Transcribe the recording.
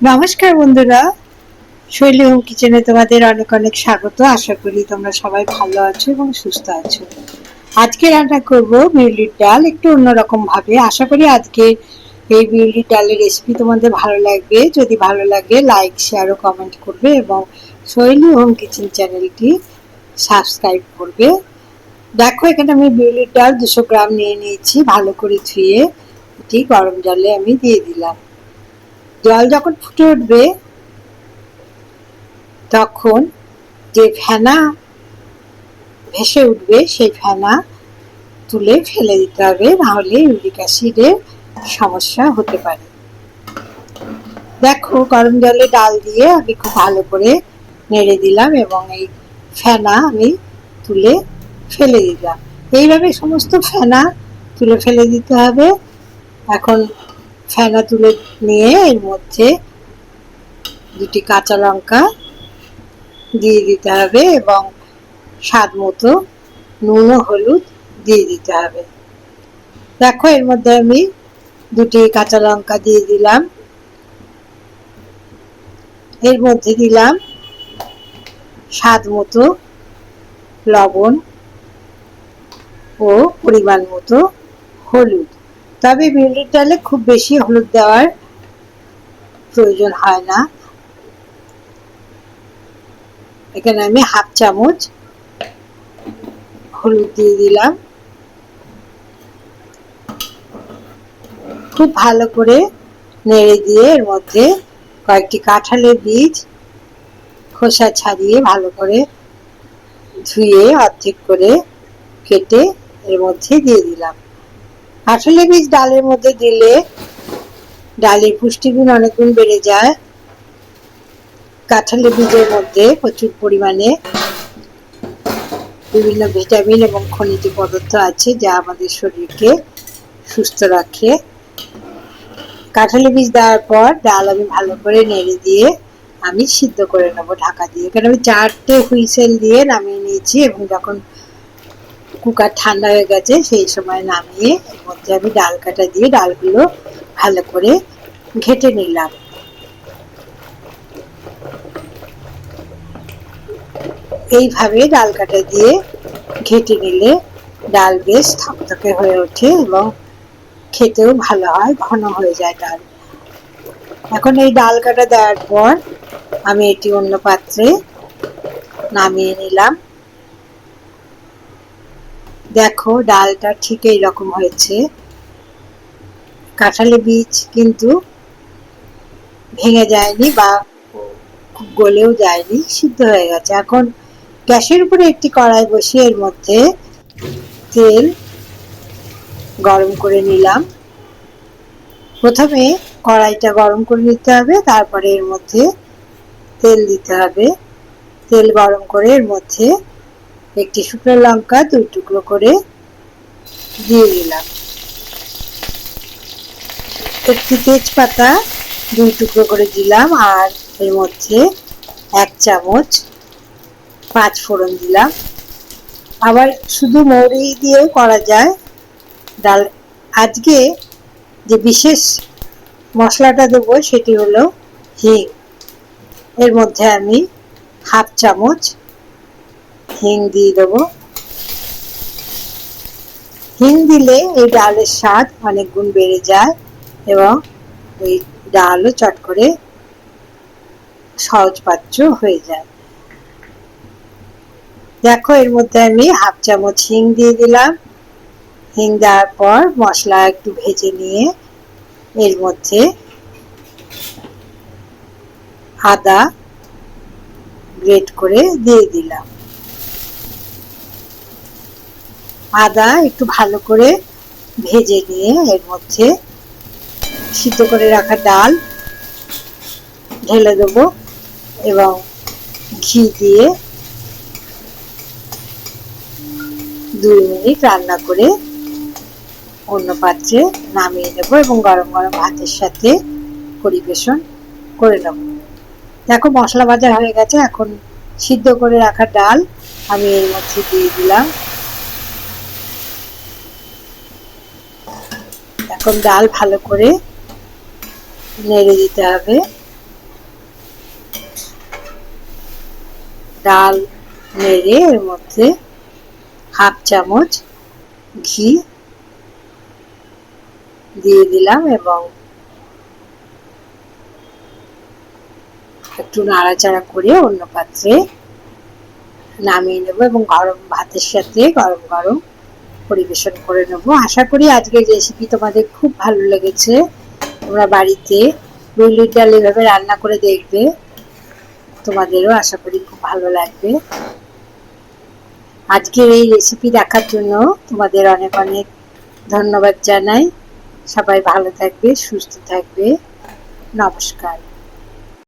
নমস্কার বন্ধুরা। শৈলী হোম কিচেনে তোমাদের অনেক অনেক স্বাগত। আশা করি তোমরা সবাই ভালো আছো এবং সুস্থ আছো। আজকে রান্না করব বিউলির ডাল, একটু অন্যরকম ভাবে। আশা করি আজকে এই বিউলির ডালের রেসিপি তোমাদের ভালো লাগবে। যদি ভালো লাগে লাইক শেয়ার ও কমেন্ট করবে এবং শৈলী হোম কিচেন চ্যানেলটি সাবস্ক্রাইব করবে। দেখো, এখানে আমি বিউলির ডাল দুশো গ্রাম নিয়ে নিয়েছি। ভালো করে ধুয়ে এটি গরম জলে আমি দিয়ে দিলাম। জল যখন ফুটে উঠবে, তখন যে ফেনা ভেসে উঠবে, সেই ফেনা তুলে ফেলে দিতে হবে, নাহলে ইউরিক অ্যাসিডের সমস্যা হতে পারে। দেখো, গরম জলে ডাল দিয়ে আমি খুব ভালো করে নেড়ে দিলাম এবং এই ফেনা আমি তুলে ফেলে দিলাম। এইভাবে সমস্ত ফেনা তুলে ফেলে দিতে হবে। এখন ফেনা তুলে নিয়ে এর মধ্যে দুটি কাঁচা লঙ্কা দিয়ে দিতে হবে এবং স্বাদ মতো নুন হলুদ দিয়ে দিতে হবে। দেখো, এর মধ্যে আমি দুটি কাঁচা লঙ্কা দিয়ে দিলাম। এর মধ্যে দিলাম স্বাদ মতো লবণ ও পরিমাণ মতো হলুদ। তবে বিউলির ডালে খুব বেশি হলুদ দেওয়ার প্রয়োজন হয় না। এখানে আমি হাফ চামচ হলুদ দিয়ে দিলাম। খুব ভালো করে নেড়ে দিয়ে এর মধ্যে কয়েকটি কাঁঠালের বীজ, খোসা ছাড়িয়ে ভালো করে ধুয়ে অর্ধেক করে কেটে এর মধ্যে দিয়ে দিলাম। কাঁঠালের বীজ ডালের মধ্যে দিলে ডালের পুষ্টিগুণ অনেক গুণ বেড়ে যায়। কাঁঠালের বীজের মধ্যে প্রচুর পরিমাণে বিভিন্ন ভিটামিন এবং খনিজ পদার্থ আছে যা আমাদের শরীরকে সুস্থ রাখে। কাঁঠালি বীজ দেওয়ার পর ডাল আমি ভালো করে নেড়ে দিয়ে আমি সিদ্ধ করে নেব ঢাকা দিয়ে। এখানে আমি চারটে হুইসেল দিয়ে নামিয়ে নিয়েছি এবং যখন কুকার ঠান্ডা হয়ে গেছে, সেই সময় নামিয়ে এর মধ্যে আমি ডাল কাটা দিয়ে ডালগুলো ভালো করে ঘেটে নিলাম। এইভাবে ডাল কাটা দিয়ে ঘেটে নিলে ডাল বেশ থকথকে হয়ে ওঠে এবং খেতেও ভালো হয়, ঘন হয়ে যায় ডাল। এখন এই ডাল কাটা দেওয়ার পর আমি এটি অন্য পাত্রে নামিয়ে নিলাম। দেখো, ডালটা ঠিক এই রকম হয়েছে। কাঁঠালি বীজ কিন্তু ভেঙে যায়নি বা গলেও যায়নি, সিদ্ধ হয়ে গেছে। এখন গ্যাসের উপরে একটি কড়াই বসিয়ে এর মধ্যে তেল গরম করে নিলাম। প্রথমে কড়াইটা গরম করে নিতে হবে, তারপরে এর মধ্যে তেল দিতে হবে। তেল গরম করে এর মধ্যে একটি শুকনো লঙ্কা দুই টুকরো করে দিয়ে দিলাম একটি তেজপাতা দুই টুকরো করে দিলাম আর এর মধ্যে এক চামচ পাঁচ ফোড়ন দিলাম। আবার শুধু মৌরি দিয়েও করা যায়। ডাল, আজকে যে বিশেষ মশলাটা দেবো সেটি হলো হিং। এর মধ্যে আমি হাফ চামচ হিং দিয়ে দেবো। হিং দিলে এই ডালের স্বাদ অনেক গুণ বেড়ে যায় এবং ওই ডালও চট করে সহজপাচ্য হয়ে যায়। দেখো, এর মধ্যে আমি হাফ চামচ হিং দিয়ে দিলাম। হিং দেওয়ার পর মশলা একটু ভেজে নিয়ে এর মধ্যে আদা গ্রেট করে দিয়ে দিলাম। আদা একটু ভালো করে ভেজে নিয়ে এর মধ্যে সিদ্ধ করে রাখা ডাল ঢেলে দেবো এবং ঘি দিয়ে দুই মিনিট রান্না করে অন্য পাত্রে নামিয়ে নেব এবং গরম গরম ভাতের সাথে পরিবেশন করে নেব। দেখো, মশলা ভাজা হয়ে গেছে। এখন সিদ্ধ করে রাখা ডাল আমি এর মধ্যে দিয়ে দিলাম। এখন ডাল ভালো করে নেড়ে দিতে হবে। ডাল নেড়ে এর মধ্যে হাফ চামচ ঘি দিয়ে দিলাম এবং একটু নাড়াচাড়া করে অন্য পাত্রে নামিয়ে নেব এবং গরম ভাতের সাথে গরম গরম পরিবেশন করে নেব। আশা করি আজকের রেসিপি তোমাদের খুব ভালো লেগেছে। তোমরা বাড়িতে বিউলির ডাল এভাবে রান্না করে দেখবে। তোমাদেরও আশা করি খুব ভালো লাগবে। আজকের এই রেসিপি দেখার জন্য তোমাদের অনেক অনেক ধন্যবাদ জানাই। সবাই ভালো থাকবে, সুস্থ থাকবে। নমস্কার।